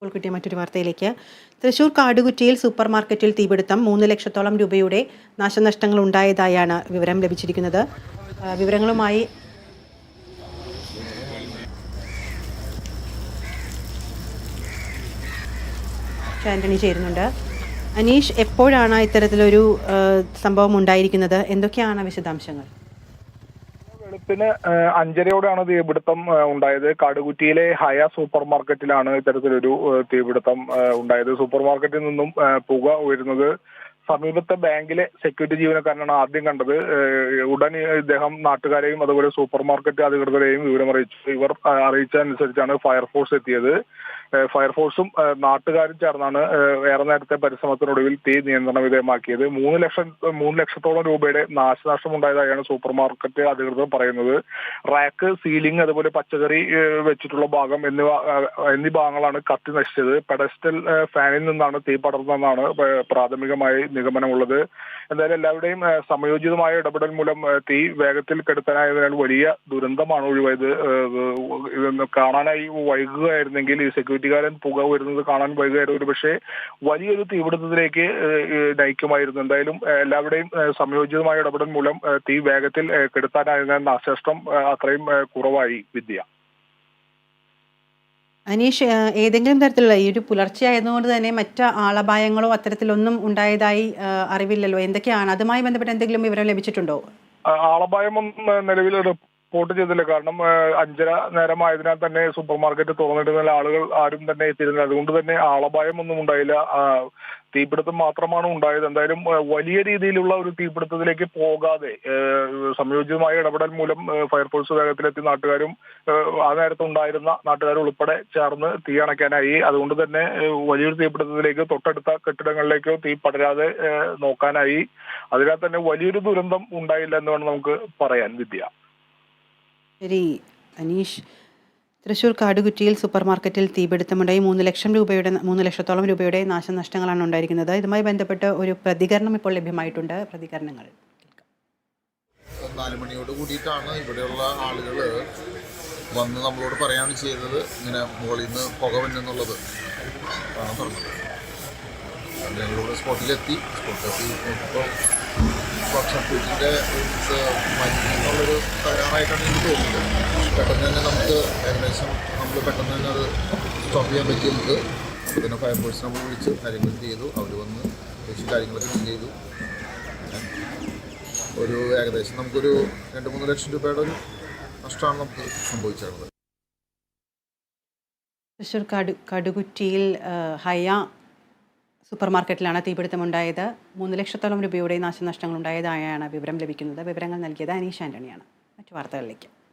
ഇപ്പോൾ കിട്ടിയ മറ്റൊരു വാർത്തയിലേക്ക്. തൃശൂർ കാടുകുറ്റിയിൽ സൂപ്പർ മാർക്കറ്റിൽ തീപിടുത്തം മൂന്ന് ലക്ഷത്തോളം രൂപയുടെ നാശനഷ്ടങ്ങൾ ഉണ്ടായതായാണ് വിവരം ലഭിച്ചിരിക്കുന്നത്. വിവരങ്ങളുമായി ആന്റണി ചേരുന്നുണ്ട്. അനീഷ് എപ്പോഴാണ് ഇത്തരത്തിലൊരു സംഭവം ഉണ്ടായിരിക്കുന്നത്? എന്തൊക്കെയാണ് വിശദാംശങ്ങൾ? വെളുപ്പിന് അഞ്ചരയോടെയാണ് തീപിടുത്തം ഉണ്ടായത്. കാടുകുറ്റിയിലെ ഹയ സൂപ്പർ മാർക്കറ്റിലാണ് ഇത്തരത്തിലൊരു തീപിടുത്തം ഉണ്ടായത്. സൂപ്പർ മാർക്കറ്റിൽ നിന്നും പുക ഉയരുന്നത് സമീപത്തെ ബാങ്കിലെ സെക്യൂരിറ്റി ജീവനക്കാരനാണ് ആദ്യം കണ്ടത്. ഉടൻ ഇദ്ദേഹം നാട്ടുകാരെയും അതുപോലെ സൂപ്പർ മാർക്കറ്റ് അധികൃതരെയും വിവരമറിയിച്ചു. ഇവർ അറിയിച്ചതനുസരിച്ചാണ് ഫയർഫോഴ്സ് എത്തിയത്. ഫയർഫോഴ്സും നാട്ടുകാരും ചേർന്നാണ് ഏറെ നേരത്തെ പരിശ്രമത്തിനൊടുവിൽ തീ നിയന്ത്രണ വിധേയമാക്കിയത്. മൂന്ന് ലക്ഷം മൂന്ന് ലക്ഷത്തോളം രൂപയുടെ നാശനഷ്ടം ഉണ്ടായതായാണ് സൂപ്പർ മാർക്കറ്റ് അധികൃതർ പറയുന്നത്. റാക്ക് സീലിംഗ് അതുപോലെ പച്ചക്കറി വെച്ചിട്ടുള്ള ഭാഗം എന്നിവ എന്നീ ഭാഗങ്ങളാണ് കത്തി നശിച്ചത്. പെഡസ്റ്റൽ ഫാനിൽ നിന്നാണ് തീ പടർന്നതെന്നാണ് പ്രാഥമികമായി നിഗമനമുള്ളത്. എന്തായാലും എല്ലാവരുടെയും സമയോചിതമായ ഇടപെടൽ മൂലം തീ വേഗത്തിൽ കെടുത്താനായതിനാൽ വലിയ ദുരന്തമാണ് ഒഴിവായത്. കാണാനായി വൈകുകയായിരുന്നെങ്കിൽ ഈ സെക്യൂരിറ്റിക്കാരൻ പുക വരുന്നത് കാണാൻ വൈകുകയായിരുന്നു ഒരു പക്ഷേ വലിയൊരു തീപിടുത്തത്തിലേക്ക് നയിക്കുമായിരുന്നു. എന്തായാലും എല്ലാവരുടെയും സംയോജിതമായ ഇടപെടൽ മൂലം തീ വേഗത്തിൽ കെടുത്താനായിരുന്ന നാശനഷ്ടം അത്രയും കുറവായി വിദ്യ. അനീഷ് ഏതെങ്കിലും തരത്തിലുള്ള ഈ ഒരു പുലർച്ചെ ആയതുകൊണ്ട് തന്നെ മറ്റ് ആളപായങ്ങളോ അത്തരത്തിലൊന്നും ഉണ്ടായതായി അറിവില്ലല്ലോ. എന്തൊക്കെയാണ്? അതുമായി ബന്ധപ്പെട്ട് എന്തെങ്കിലും വിവരം ലഭിച്ചിട്ടുണ്ടോ? ആളപായമൊന്നും നിലവിൽ റിപ്പോർട്ട് ചെയ്തില്ല. കാരണം അഞ്ചര നേരമായതിനാൽ തന്നെ സൂപ്പർ മാർക്കറ്റ് തുറന്നിടുന്ന ആളുകൾ ആരും തന്നെ എത്തിയിരുന്നില്ല. അതുകൊണ്ട് തന്നെ ആളപായം ഒന്നും ഉണ്ടായില്ല. തീപിടുത്തം മാത്രമാണ് ഉണ്ടായത്. എന്തായാലും വലിയ രീതിയിലുള്ള ഒരു തീപിടുത്തത്തിലേക്ക് പോകാതെ സംയോജിതമായ ഇടപെടൽ മൂലം ഫയർഫോഴ്സ് വേഗത്തിലെത്തി നാട്ടുകാരും ആ നേരത്ത് ഉണ്ടായിരുന്ന നാട്ടുകാരും ഉൾപ്പെടെ ചേർന്ന് തീ അണയ്ക്കാനായി. അതുകൊണ്ട് തന്നെ വലിയൊരു തീപിടുത്തത്തിലേക്ക് തൊട്ടടുത്ത കെട്ടിടങ്ങളിലേക്കോ തീ പടരാതെ നോക്കാനായി. അതിനാൽ തന്നെ വലിയൊരു ദുരന്തം ഉണ്ടായില്ല എന്ന് വേണം നമുക്ക് പറയാൻ വിദ്യ. ശരി അനീഷ്. തൃശൂർ കാടുകുറ്റിയിൽ സൂപ്പർ മാർക്കറ്റിൽ തീപിടുത്തമുണ്ടായി. മൂന്ന് ലക്ഷം രൂപയുടെ മൂന്ന് ലക്ഷത്തോളം രൂപയുടെ നാശനഷ്ടങ്ങളാണ് ഉണ്ടായിരിക്കുന്നത്. ഇതുമായി ബന്ധപ്പെട്ട് ഒരു പ്രതികരണം ഇപ്പോൾ ലഭ്യമായിട്ടുണ്ട്. പ്രതികരണങ്ങൾ നാല് മണിയോട് കൂടിയിട്ടാണ് ഇവിടെയുള്ള ആളുകൾ വന്ന് നമ്മളോട് പറയാണ് ചെയ്തത് ഇങ്ങനെ മുകളിൽ നിന്ന് പുക വന്നെന്നുള്ളത്. ആണ് പറഞ്ഞത് ഞങ്ങളിവിടെ സ്പോട്ടിലെത്തി. സ്പോട്ടിലെത്തി ഇപ്പോൾ സർക്യൂട്ടിന്റെ മരുന്നുള്ളൊരു തയ്യാറായിട്ടാണ് എനിക്ക് തോന്നുന്നത്. പെട്ടെന്ന് തന്നെ നമുക്ക് ഏകദേശം നമ്മൾ പെട്ടെന്ന് തന്നെ അത് സ്റ്റോപ്പ് ചെയ്യാൻ പറ്റി നമുക്ക്. പിന്നെ ഫയർ ഫയർഫോഴ്സ് നമ്മൾ വിളിച്ച് കാര്യങ്ങൾ ചെയ്തു. അവർ വന്ന് ഏകദേശം കാര്യങ്ങളൊക്കെ ഡീൽ ചെയ്തു. ഒരു ഏകദേശം നമുക്കൊരു രണ്ട് മൂന്ന് ലക്ഷം രൂപയുടെ ഒരു നഷ്ടമാണ് നമുക്ക് സംഭവിച്ചിരുന്നത് തൃശ്ശൂർ കടു കടുകുറ്റിയിൽ ഹയ സൂപ്പർ മാർക്കറ്റിലാണ് തീപിടുത്തമുണ്ടായത്. മൂന്ന് ലക്ഷത്തോളം രൂപയുടെ നാശനഷ്ടങ്ങൾ ഉണ്ടായതായാണ് വിവരം ലഭിക്കുന്നത്. വിവരങ്ങൾ നൽകിയത് അനീഷ് ആന്റണിയാണ്. മറ്റു വാർത്തകളിലേക്ക്.